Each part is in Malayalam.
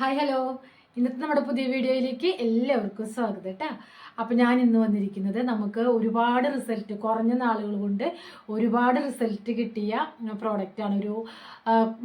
ഹായ് ഹലോ ഇന്നത്തെ നമ്മുടെ പുതിയ വീഡിയോയിലേക്ക് എല്ലാവർക്കും സ്വാഗതം കേട്ടോ. അപ്പോൾ ഞാൻ ഇന്ന് വന്നിരിക്കുന്നത് നമുക്ക് ഒരുപാട് റിസൾട്ട് കുറഞ്ഞ നാളുകൾ കൊണ്ട് ഒരുപാട് റിസൾട്ട് കിട്ടിയ പ്രോഡക്റ്റാണ് ഒരു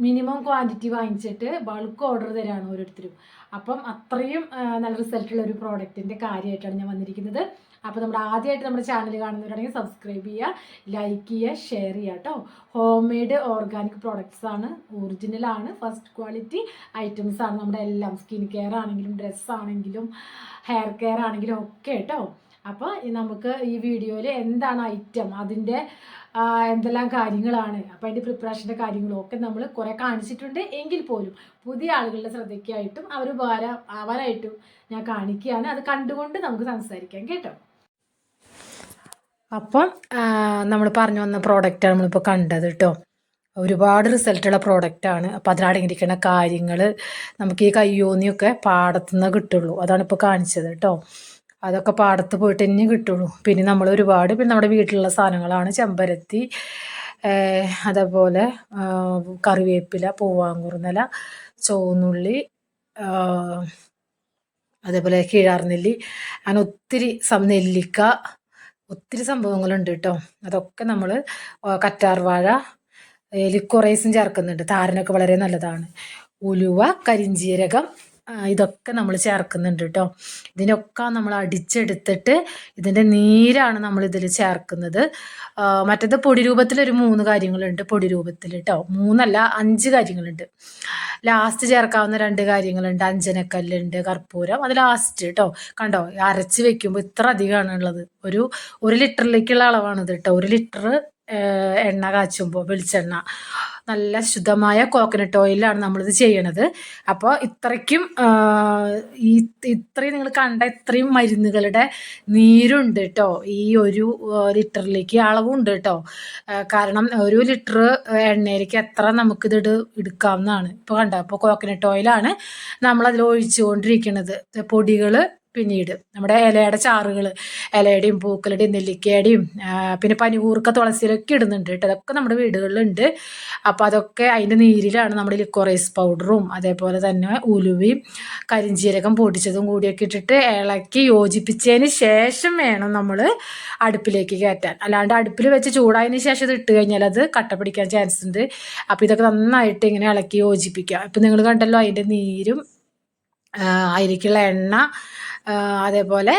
മിനിമം ക്വാണ്ടിറ്റി വാങ്ങിച്ചിട്ട് ബൾക്ക് ഓർഡർ തരാണ് ഓരോരുത്തരും. അപ്പം അത്രയും നല്ല റിസൾട്ടുള്ള ഒരു പ്രോഡക്റ്റിന്റെ കാര്യമായിട്ടാണ് ഞാൻ വന്നിരിക്കുന്നത്. അപ്പോൾ നമ്മുടെ ആദ്യമായിട്ട് നമ്മുടെ ചാനൽ കാണുന്നവരാണെങ്കിൽ സബ്സ്ക്രൈബ് ചെയ്യുക ലൈക്ക് ചെയ്യുക ഷെയർ ചെയ്യുക കേട്ടോ ഹോം മെയ്ഡ് ഓർഗാനിക് പ്രോഡക്റ്റ്സ് ആണ് ഒറിജിനൽ ആണ് ഫസ്റ്റ് ക്വാളിറ്റി ഐറ്റംസ് ആണ് നമ്മുടെ എല്ലാം. സ്കിൻ കെയർ ആണെങ്കിലും ഡ്രസ്സ് ആണെങ്കിലും ഹെയർ കെയർ ആണെങ്കിലും ഒക്കെ കേട്ടോ അപ്പോൾ നമുക്ക് ഈ വീഡിയോയിൽ എന്താണ് ഐറ്റം അതിന്റെ എന്തെല്ലാം കാര്യങ്ങളാണ് അപ്പോൾ അതിന്റെ പ്രിപ്പറേഷന്റെ കാര്യങ്ങളും ഒക്കെ നമ്മൾ കുറേ കാണിച്ചിട്ടുണ്ട്. എങ്കിൽ പോലും പുതിയ ആളുകളുടെ ശ്രദ്ധയ്ക്കായിട്ടും അവർ ഉപകാരം ആവാനായിട്ടും ഞാൻ കാണിക്കുകയാണ്. അത് കണ്ടുകൊണ്ട് നമുക്ക് സംസാരിക്കാം കേട്ടോ. അപ്പം നമ്മൾ പറഞ്ഞു വന്ന പ്രോഡക്റ്റാണ് നമ്മളിപ്പോൾ കണ്ടത് കേട്ടോ ഒരുപാട് റിസൾട്ടുള്ള പ്രോഡക്റ്റാണ് അപ്പോൾ അതിലടങ്ങിയിരിക്കുന്ന കാര്യങ്ങൾ നമുക്ക് ഈ കയ്യോന്നിയൊക്കെ പാടത്തുനിന്ന് കിട്ടുള്ളൂ. അതാണ് ഇപ്പോൾ കാണിച്ചത് കേട്ടോ അതൊക്കെ പാടത്ത് പോയിട്ട് തന്നെ കിട്ടുള്ളൂ. പിന്നെ നമ്മൾ ഒരുപാട് പിന്നെ നമ്മുടെ വീട്ടിലുള്ള സാധനങ്ങളാണ്. ചെമ്പരത്തി അതേപോലെ കറിവേപ്പില പൂവാങ്കുറുന്നല ചുവന്നുള്ളി അതേപോലെ കീഴാർനെല്ലി. അങ്ങനെ ഒത്തിരി നെല്ലിക്ക ഒത്തിരി സംഭവങ്ങളുണ്ട് കേട്ടോ. അതൊക്കെ നമ്മൾ കറ്റാർവാഴ ലിക്കോറൈസും ചേർക്കുന്നുണ്ട്. താരനൊക്കെ വളരെ നല്ലതാണ്. ഉലുവ കരിഞ്ജീരകം ആ, ഇതൊക്കെ നമ്മൾ ചേർക്കുന്നുണ്ട് കേട്ടോ ഇതിനൊക്കെ നമ്മൾ അടിച്ചെടുത്തിട്ട് ഇതിന്റെ നീരാണ് നമ്മൾ ഇതിൽ ചേർക്കുന്നത്. മറ്റേത് പൊടി രൂപത്തിൽ ഒരു മൂന്ന് കാര്യങ്ങളുണ്ട് പൊടി രൂപത്തിൽ കേട്ടോ മൂന്നല്ല അഞ്ച് കാര്യങ്ങളുണ്ട്. ലാസ്റ്റ് ചേർക്കാവുന്ന രണ്ട് കാര്യങ്ങളുണ്ട്. അഞ്ചനക്കല്ലുണ്ട് കർപ്പൂരം. അത് ലാസ്റ്റ് കേട്ടോ കണ്ടോ? അരച്ച് വെക്കുമ്പോൾ ഇത്ര അധികമാണ് ഉള്ളത് ഒരു ഒരു ലിറ്ററിലേക്കുള്ള അളവാണിത് കേട്ടോ ഒരു ലിറ്റർ എണ്ണ കാച്ചുമ്പോൾ വെളിച്ചെണ്ണ. നല്ല ശുദ്ധമായ കോക്കനട്ട് ഓയിലാണ് നമ്മളിത് ചെയ്യണത്. അപ്പോൾ ഇത്രയ്ക്കും ഈ ഇത്രയും നിങ്ങൾ കണ്ട ഇത്രയും മരുന്നുകളുടെ നീരുണ്ട് കേട്ടോ ഈ ഒരു ലിറ്ററിലേക്ക് അളവുണ്ട് കേട്ടോ കാരണം ഒരു ലിറ്റർ എണ്ണയിലേക്ക് എത്ര നമുക്കിത് ഇട് എടുക്കാവുന്നതാണ്. ഇപ്പോൾ കണ്ടോ അപ്പോൾ കോക്കനട്ട് ഓയിലാണ് നമ്മളതിൽ ഒഴിച്ചുകൊണ്ടിരിക്കുന്നത് പൊടികൾ പിന്നീട് നമ്മുടെ ഇലയുടെ ചാറുകൾ ഇലയുടെയും പൂക്കളുടെയും നെല്ലിക്കയുടെയും പിന്നെ പനികൂർക്ക തുളസിയിലൊക്കെ ഇടുന്നുണ്ട് കേട്ടോ. അതൊക്കെ നമ്മുടെ വീടുകളിലുണ്ട്. അപ്പോൾ അതൊക്കെ അതിന്റെ നീരിലാണ് നമ്മുടെ ലിക്കോറൈസ് പൗഡറും അതേപോലെ തന്നെ ഉലുവയും കരിഞ്ചീരകം പൊടിച്ചതും കൂടിയൊക്കെ ഇട്ടിട്ട് ഇളക്കി യോജിപ്പിച്ചതിന് ശേഷം വേണം നമ്മൾ അടുപ്പിലേക്ക് കയറ്റാൻ. അല്ലാണ്ട് അടുപ്പിൽ വെച്ച് ചൂടായതിന് ശേഷം ഇത് ഇട്ട് കഴിഞ്ഞാൽ അത് കട്ട പിടിക്കാൻ ചാൻസ് ഉണ്ട്. അപ്പോൾ ഇതൊക്കെ നന്നായിട്ട് ഇങ്ങനെ ഇളക്കി യോജിപ്പിക്കുക. ഇപ്പം നിങ്ങൾ കണ്ടല്ലോ അതിന്റെ നീരും അതിലേക്കുള്ള എണ്ണ അതേപോലെ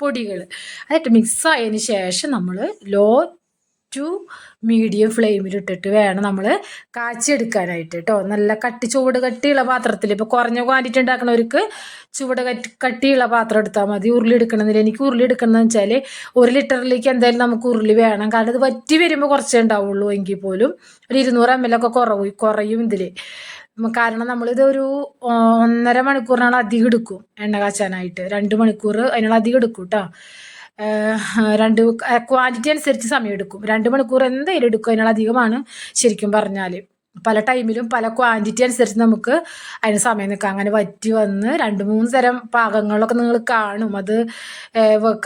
പൊടികൾ അതായിട്ട് മിക്സ് ആയതിന് ശേഷം നമ്മൾ ലോ ടു മീഡിയം ഫ്ലെയിമിൽ ഇട്ടിട്ട് വേണം നമ്മൾ കാച്ചിയെടുക്കാനായിട്ട് കേട്ടോ നല്ല കട്ടി ചൂട് കട്ടിയുള്ള പാത്രത്തിൽ ഇപ്പോൾ കുറഞ്ഞ ക്വാണ്ടിറ്റി ഉണ്ടാക്കുന്നവർക്ക് ചൂട് കട്ടി കട്ടിയുള്ള പാത്രം എടുത്താൽ മതി. ഉരുളി എടുക്കണമെന്നില്ല എനിക്ക് ഉരുളി എടുക്കണമെന്ന് വെച്ചാൽ ഒരു ലിറ്ററിലേക്ക് എന്തായാലും നമുക്ക് ഉരുളി വേണം. കാരണം ഇത് വറ്റി വരുമ്പോൾ കുറച്ചേ ഉണ്ടാവുള്ളൂ എങ്കിൽ പോലും. ഒരു ഇരുന്നൂറ് എം എൽ ഒക്കെ കുറവ് കുറയും ഇതിൽ കാരണം നമ്മളിത് ഒരു ഒന്നര മണിക്കൂറിനാണ് അധികം എടുക്കും എണ്ണ കാച്ചാനായിട്ട്. രണ്ട് മണിക്കൂർ അതിനുള്ള അധികം എടുക്കും കേട്ടോ രണ്ട് ക്വാണ്ടിറ്റി അനുസരിച്ച് സമയം എടുക്കും. രണ്ട് മണിക്കൂർ എന്തായാലും എടുക്കും അതിനുള്ള അധികമാണ് ശരിക്കും പറഞ്ഞാൽ പല ടൈമിലും പല ക്വാണ്ടിറ്റി അനുസരിച്ച് നമുക്ക് അതിന് സമയം നിൽക്കാം. അങ്ങനെ വറ്റി വന്ന് രണ്ട് മൂന്ന് തരം പാകങ്ങളൊക്കെ നിങ്ങൾ കാണും. അത്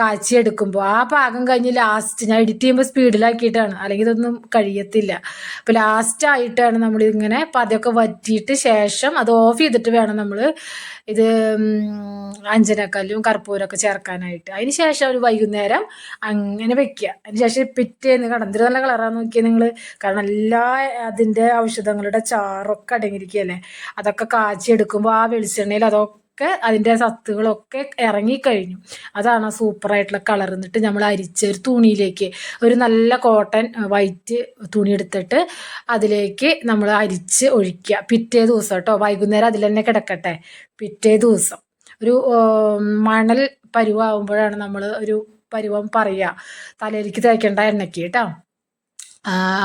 കാച്ചി എടുക്കുമ്പോൾ. ആ പാകം കഴിഞ്ഞ് ലാസ്റ്റ് ഞാൻ എഡിറ്റ് ചെയ്യുമ്പോൾ സ്പീഡിലാക്കിയിട്ടാണ്. അല്ലെങ്കിൽ ഇതൊന്നും കഴിയത്തില്ല. അപ്പോൾ ലാസ്റ്റ് ആയിട്ടാണ് നമ്മൾ ഇങ്ങനെ പതിയൊക്കെ വറ്റിയിട്ട് ശേഷം അത് ഓഫ് ചെയ്തിട്ട് വേണം നമ്മൾ ഇത് അഞ്ചനക്കല്ലും കർപ്പൂരമൊക്കെ ചേർക്കാനായിട്ട്. അതിന് ശേഷം ഒരു വൈകുന്നേരം അങ്ങനെ വെക്കുക. അതിന് ശേഷം പിറ്റേന്ന് കടന്നിട്ട് നല്ല കളറാന്ന് നോക്കിയാൽ നിങ്ങൾ. കാരണം എല്ലാ അതിന്റെ ഔഷധങ്ങളുടെ ചാറൊക്കെ അടങ്ങിയിരിക്കുകയല്ലേ? അതൊക്കെ കാച്ചിയെടുക്കുമ്പോൾ ആ വെളിച്ചെണ്ണയിൽ അതൊക്കെ അതിന്റെ സത്തുകളൊക്കെ ഇറങ്ങിക്കഴിഞ്ഞു. അതാണ് ആ സൂപ്പറായിട്ടുള്ള കളർ. എന്നിട്ട് നമ്മൾ അരിച്ച ഒരു തുണിയിലേക്ക് ഒരു നല്ല കോട്ടൺ വൈറ്റ് തുണി എടുത്തിട്ട് അതിലേക്ക് നമ്മൾ അരിച്ച് ഒഴിക്കുക. പിറ്റേ ദിവസം കേട്ടോ വൈകുന്നേരം അതിൽ തന്നെ കിടക്കട്ടെ. പിറ്റേ ദിവസം. ഒരു മണൽ പരുവാകുമ്പോഴാണ് നമ്മൾ ഒരു പരുവം പറയുക. തലയിലേക്ക് തേക്കേണ്ട എണ്ണയ്ക്ക് കേട്ടോ.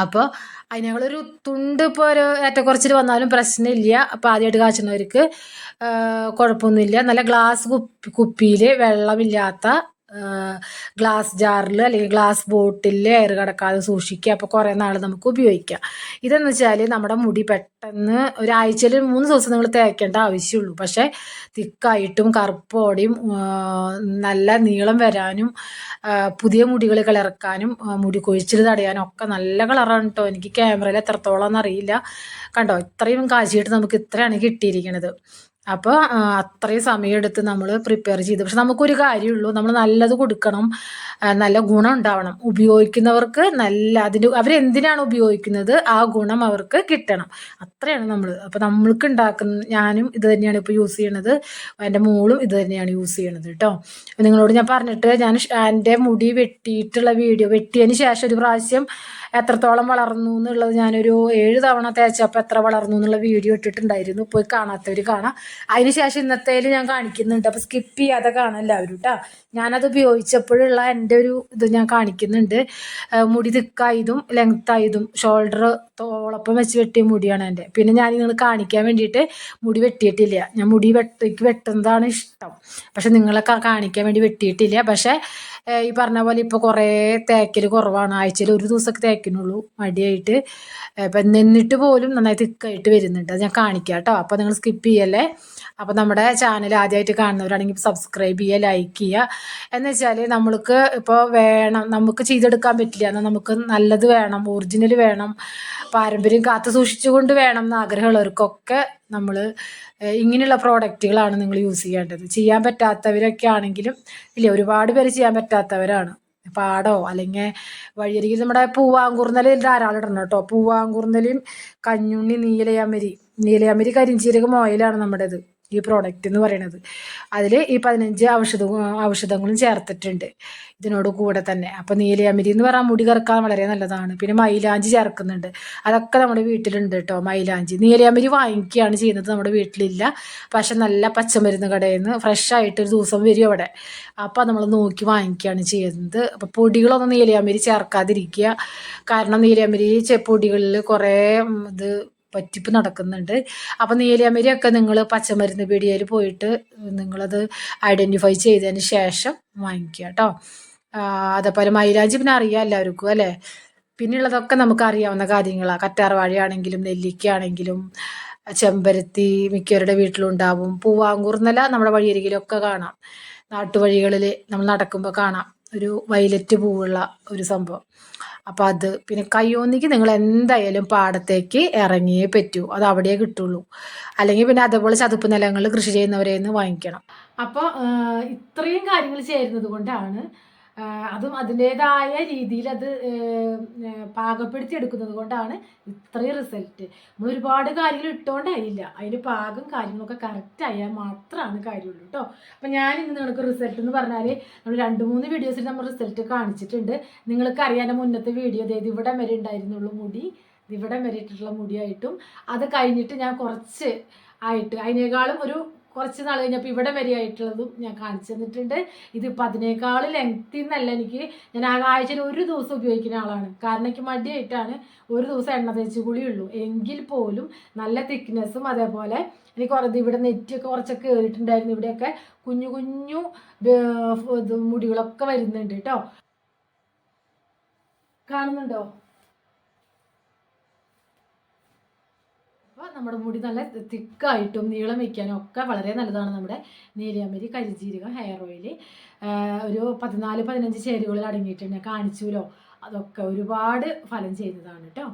അപ്പോൾ അതിനുള്ളൊരു തുണ്ട് ഇപ്പോൾ ഒരു ഏറ്റക്കുറച്ചിൽ വന്നാലും പ്രശ്നമില്ല. അപ്പോൾ ആദ്യമായിട്ട് കാച്ചുന്നവർക്ക് കുഴപ്പമൊന്നുമില്ല നല്ല ഗ്ലാസ് കുപ്പി കുപ്പിയിൽ വെള്ളമില്ലാത്ത ഗ്ലാസ് ജാറിൽ അല്ലെങ്കിൽ ഗ്ലാസ് ബോട്ടിലിൽ എയർ കടക്കാതെ സൂക്ഷിക്കുക. അപ്പോൾ കുറേ നാൾ നമുക്ക് ഉപയോഗിക്കാം. ഇതെന്ന് വെച്ചാൽ നമ്മുടെ മുടി പെട്ടെന്ന് ഒരാഴ്ചയിൽ മൂന്ന് ദിവസം നിങ്ങൾ തേക്കേണ്ട ആവശ്യമുള്ളൂ. പക്ഷേ തിക്കായിട്ടും കറുപ്പോടെയും നല്ല നീളം വരാനും പുതിയ മുടികൾ കിളറക്കാനും മുടി കൊഴിച്ചിൽ തടയാനും ഒക്കെ നല്ല കളറാണ് കേട്ടോ എനിക്ക് ക്യാമറയിൽ എത്രത്തോളം എന്നറിയില്ല കണ്ടോ? ഇത്രയും കാശിയിട്ട് നമുക്ക് ഇത്രയാണ് കിട്ടിയിരിക്കുന്നത് അപ്പോൾ അത്രയും സമയമെടുത്ത് നമ്മൾ പ്രിപ്പയർ ചെയ്ത്. പക്ഷെ നമുക്കൊരു കാര്യമുള്ളൂ. നമ്മൾ നല്ലത് കൊടുക്കണം. നല്ല ഗുണം ഉണ്ടാവണം. ഉപയോഗിക്കുന്നവർക്ക് നല്ല അതിന്റെ അവരെന്തിനാണ് ഉപയോഗിക്കുന്നത്? ആ ഗുണം അവർക്ക് കിട്ടണം. അത്രയാണ് നമ്മൾ അപ്പോൾ നമ്മൾക്ക് ഉണ്ടാക്കുന്ന ഞാനും ഇത് തന്നെയാണ് ഇപ്പോൾ യൂസ് ചെയ്യണത്. എന്റെ മോളും ഇത് തന്നെയാണ് യൂസ് ചെയ്യണത് കേട്ടോ നിങ്ങളോട് ഞാൻ പറഞ്ഞിട്ട് ഞാൻ എന്റെ മുടി വെട്ടിയിട്ടുള്ള വീഡിയോ വെട്ടിയതിന് ശേഷം ഒരു പ്രാവശ്യം എത്രത്തോളം വളർന്നു എന്നുള്ളത് ഞാനൊരു ഏഴ് തവണ തേച്ചപ്പോൾ എത്ര വളർന്നു എന്നുള്ള വീഡിയോ ഇട്ടിട്ടുണ്ടായിരുന്നു. പോയി കാണാത്തവർ കാണാം. അതിനുശേഷം ഇന്നത്തേൽ ഞാൻ കാണിക്കുന്നുണ്ട്. അപ്പോൾ സ്കിപ്പ് ചെയ്യാതെ കാണാം എല്ലാവരും കേട്ടോ ഞാനത് ഉപയോഗിച്ചപ്പോഴുള്ള എന്റെ ഒരു ഇത് ഞാൻ കാണിക്കുന്നുണ്ട്. മുടി തിക്കായതും ലെങ്ത്തായതും ഷോൾഡർ തോളപ്പം വെച്ച് വെട്ടിയ മുടിയാണ് എന്റെ. പിന്നെ ഞാൻ നിങ്ങൾ കാണിക്കാൻ വേണ്ടിയിട്ട് മുടി വെട്ടിയിട്ടില്ല. ഞാൻ മുടി വെട്ടിക്ക് വെട്ടുന്നതാണ് ഇഷ്ടം. പക്ഷെ നിങ്ങളെ കാണിക്കാൻ വേണ്ടി വെട്ടിയിട്ടില്ല. പക്ഷേ ഈ പറഞ്ഞ പോലെ ഇപ്പോൾ കുറേ തേക്കൽ കുറവാണ്. ആഴ്ചയിൽ ഒരു ദിവസമൊക്കെ തേക്കുന്നുള്ളൂ മടിയായിട്ട്. ഇപ്പം നിന്നിട്ട് പോലും നന്നായി തിക്കായിട്ട് വരുന്നുണ്ട്. അത് ഞാൻ കാണിക്കാം കേട്ടോ അപ്പോൾ നിങ്ങൾ സ്കിപ്പ് ചെയ്യല്ലേ? അപ്പോൾ നമ്മുടെ ചാനൽ ആദ്യമായിട്ട് കാണുന്നവരാണെങ്കിൽ സബ്സ്ക്രൈബ് ചെയ്യുക ലൈക്ക് ചെയ്യുക. എന്ന് വെച്ചാൽ നമ്മൾക്ക് ഇപ്പോൾ വേണം നമുക്ക് ചെയ്തെടുക്കാൻ പറ്റില്ല. എന്നാൽ നമുക്ക് നല്ലത് വേണം ഒറിജിനൽ വേണം പാരമ്പര്യം കാത്തു സൂക്ഷിച്ചുകൊണ്ട് വേണം എന്ന് ആഗ്രഹമുള്ളവർക്കൊക്കെ നമ്മൾ ഇങ്ങനെയുള്ള പ്രോഡക്റ്റുകളാണ് നിങ്ങൾ യൂസ് ചെയ്യേണ്ടത്. ചെയ്യാൻ പറ്റാത്തവരൊക്കെ ആണെങ്കിലും ഇല്ല ഒരുപാട് പേര് ചെയ്യാൻ പറ്റാത്തവരാണ്. പാടോ? അല്ലെങ്കിൽ വഴിയരികിൽ നമ്മുടെ പൂവാങ്കുറുന്നൽ ധാരാളം ഇടണം കേട്ടോ. പൂവാങ്കുറുന്നലും കഞ്ഞുണ്ണി നീലയാമരി. നീലയാമരി കരിഞ്ചീരകം ഓയിലാണ് നമ്മുടേത്. ഈ പ്രോഡക്റ്റ് എന്ന് പറയുന്നത് അതിൽ ഈ പതിനഞ്ച് ഔഷധ ഔഷധങ്ങളും ചേർത്തിട്ടുണ്ട് ഇതിനോട് കൂടെ തന്നെ. അപ്പോൾ നീലയമിരി എന്ന് പറഞ്ഞാൽ മുടി കറക്കാൻ വളരെ നല്ലതാണ്. പിന്നെ മൈലാഞ്ചി ചേർക്കുന്നുണ്ട്. അതൊക്കെ നമ്മുടെ വീട്ടിലുണ്ട് കേട്ടോ മൈലാഞ്ചി. നീലയമിരി വാങ്ങിക്കുകയാണ് ചെയ്യുന്നത് നമ്മുടെ വീട്ടിലില്ല. പക്ഷെ നല്ല പച്ചമരുന്ന് കടയിൽ നിന്ന് ഫ്രഷ് ആയിട്ട് ഒരു ദിവസം വരും അവിടെ. അപ്പോൾ നമ്മൾ നോക്കി വാങ്ങിക്കുകയാണ് ചെയ്യുന്നത്. അപ്പോൾ പൊടികളൊന്നും നീലയമിരി ചേർക്കാതിരിക്കുക. കാരണം നീലയമിരി പൊടികളിൽ കുറേ ഇത് പറ്റിപ്പ് നടക്കുന്നുണ്ട്. അപ്പോൾ നീലയമരിയൊക്കെ നിങ്ങൾ പച്ചമരുന്ന് പീടികയിൽ പോയിട്ട് നിങ്ങളത് ഐഡന്റിഫൈ ചെയ്തതിന് ശേഷം വാങ്ങിക്കുക കേട്ടോ. അതേപോലെ മൈലാജി പിന്നെ അറിയാം എല്ലാവർക്കും അല്ലേ? പിന്നെയുള്ളതൊക്കെ നമുക്ക് അറിയാവുന്ന കാര്യങ്ങളാണ് കറ്റാർവാഴയാണെങ്കിലും നെല്ലിക്കയാണെങ്കിലും ചെമ്പരത്തി മിക്കവരുടെ വീട്ടിലുണ്ടാവും പൂവാങ്കൂർന്നല്ല നമ്മുടെ വഴിയരികിലൊക്കെ കാണാം. നാട്ടുവഴികളിൽ നമ്മൾ നടക്കുമ്പോൾ കാണാം. ഒരു വയലറ്റ് പൂവുള്ള ഒരു സംഭവം. അപ്പം അത് പിന്നെ കയ്യോന്നിക്ക് നിങ്ങൾ എന്തായാലും പാടത്തേക്ക് ഇറങ്ങിയേ പറ്റൂ. അത് അവിടെ കിട്ടുള്ളൂ. അല്ലെങ്കിൽ പിന്നെ അതേപോലെ ചതുപ്പ് നിലങ്ങളിൽ കൃഷി ചെയ്യുന്നവരെ നിന്ന് വാങ്ങിക്കണം അപ്പോൾ ഇത്രയും കാര്യങ്ങൾ ചേരുന്നത് കൊണ്ടാണ് അതും അതിന്റേതായ രീതിയിൽ അത് പാകപ്പെടുത്തി എടുക്കുന്നത് കൊണ്ടാണ് ഇത്രയും റിസൾട്ട്. നമ്മൾ ഒരുപാട് കാര്യങ്ങൾ ഇട്ടുകൊണ്ടായില്ല അതിന് പാകം കാര്യങ്ങളൊക്കെ കറക്റ്റ് ആയാൽ മാത്രമാണ് കാര്യമുള്ളൂ കേട്ടോ അപ്പം ഞാൻ ഇന്ന് നിങ്ങൾക്ക് റിസൾട്ട് എന്ന് പറഞ്ഞാൽ നമ്മൾ രണ്ട് മൂന്ന് വീഡിയോസിൽ നമ്മൾ റിസൾട്ട് കാണിച്ചിട്ടുണ്ട്. നിങ്ങൾക്ക് അറിയാൻ മുന്നത്തെ വീഡിയോ അതായത് ഇവിടെ വരെ ഉണ്ടായിരുന്നുള്ളൂ മുടി. ഇവിടെ വരെ ഇട്ടിട്ടുള്ള മുടിയായിട്ടും. അത് കഴിഞ്ഞിട്ട് ഞാൻ കുറച്ച് ആയിട്ട് അതിനേക്കാളും ഒരു കുറച്ച് നാൾ കഴിഞ്ഞപ്പോൾ ഇവിടെ വരെ ആയിട്ടുള്ളതും ഞാൻ കാണിച്ചു തന്നിട്ടുണ്ട്. ഇതിപ്പോൾ അതിനേക്കാൾ ലെങ്തി എന്നല്ല എനിക്ക് ഞാൻ ആഴ്ചയിൽ ഒരു ദിവസം ഉപയോഗിക്കുന്ന ആളാണ്. കാരണം എനിക്ക് മടിയായിട്ടാണ് ഒരു ദിവസം എണ്ണ തേച്ച് കുളിയുള്ളൂ എങ്കിൽ പോലും നല്ല തിക്നെസ്സും അതേപോലെ എനിക്ക് കുറേ ഇവിടെ നെറ്റൊക്കെ കുറച്ചൊക്കെ കയറിയിട്ടുണ്ടായിരുന്നു ഇവിടെയൊക്കെ കുഞ്ഞു കുഞ്ഞു ഇത് മുടികളൊക്കെ വരുന്നുണ്ട് കേട്ടോ. കാണുന്നുണ്ടോ? അപ്പോൾ നമ്മുടെ മുടി നല്ല തിക്കായിട്ടും നീളം വയ്ക്കാനും ഒക്കെ വളരെ നല്ലതാണ് നമ്മുടെ നീലിയാമ്പരി കരിജീരകം ഹെയർ ഓയിൽ ഒരു പതിനാല് പതിനഞ്ച് ചേരുവകൾ അടങ്ങിയിട്ടുണ്ട് കാണിച്ചുല്ലോ. അതൊക്കെ ഒരുപാട് ഫലം ചെയ്യുന്നതാണ് കേട്ടോ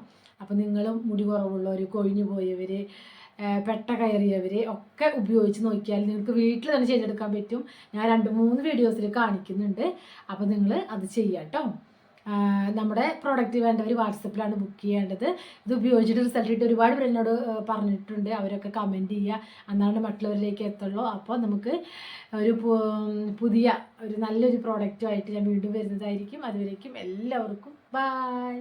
അപ്പോൾ നിങ്ങളും മുടി കുറവുള്ളവർ കൊഴിഞ്ഞു പോയവർ പെട്ട കയറിയവർ ഒക്കെ ഉപയോഗിച്ച് നോക്കിയാൽ നിങ്ങൾക്ക് വീട്ടിൽ തന്നെ ചെയ്തെടുക്കാൻ പറ്റും. ഞാൻ രണ്ട് മൂന്ന് വീഡിയോസിൽ കാണിക്കുന്നുണ്ട്. അപ്പോൾ നിങ്ങൾ അത് ചെയ്യാം കേട്ടോ നമ്മുടെ പ്രോഡക്റ്റ് വേണ്ടവർ വാട്സപ്പിലാണ് ബുക്ക് ചെയ്യേണ്ടത്. ഇത് ഉപയോഗിച്ചിട്ട് റിസൾട്ട് കിട്ടി ഒരുപാട് പേര് എന്നോട് പറഞ്ഞിട്ടുണ്ട്. അവരൊക്കെ കമന്റ് ചെയ്യുക. എന്നാണ് മറ്റുള്ളവരിലേക്ക് എത്തുള്ളൂ. അപ്പോൾ നമുക്ക് ഒരു പുതിയ ഒരു നല്ലൊരു പ്രോഡക്റ്റുമായിട്ട് ഞാൻ വീണ്ടും വരുന്നതായിരിക്കും. അതുവരേക്കും എല്ലാവർക്കും ബൈ